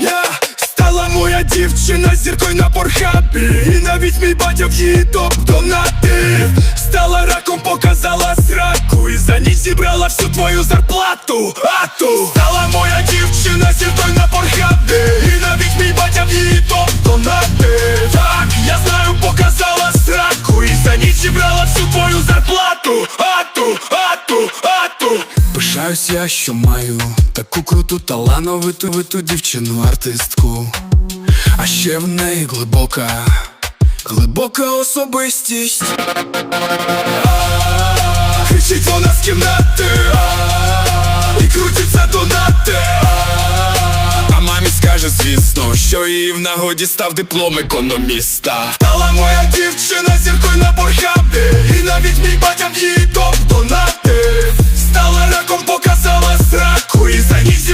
Я стала моя дівчина зіркою на порхабі І навіть мій батя в її топ-донати Стала раком, показала сраку. І за ніч зібрала всю твою зарплату. Ату. Стала моя дівчина Пишаюсь я, що маю таку круту талановиту виту дівчину артистку. А ще в неї глибока, глибока особистість. Кричить вона з кімнати І крутиться донати. А, мамі скаже, звісно, що їй в нагоді став диплом економіста. Стала моя дівчина зіркою на порхабі І навіть мій батя в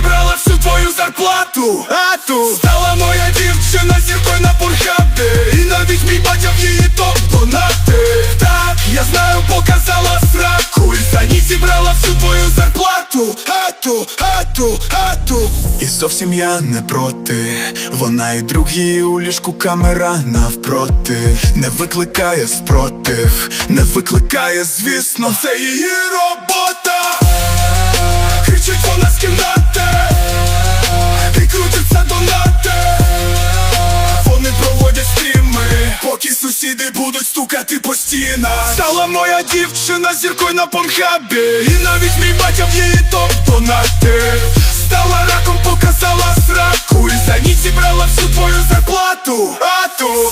зібрала всю твою зарплату. Ату Стала моя дівчина зіркою на порхабі І навіть мій батя в її топ донатив Так, я знаю, показала сраку. І за ніч зібрала всю твою зарплату. Ату, ату, ату І зовсім я не проти. Вона і другі у ліжку камера навпроти. Не викликає спротив, не викликає, звісно, це її робота. Кричить вона з кімнати будуть стукати по стінах. Стала моя дівчина зіркою на порнхабі І навіть мій батя в її топ донатив Стала раком, показала сраку. І за ніч зібрала всю твою зарплату. Ату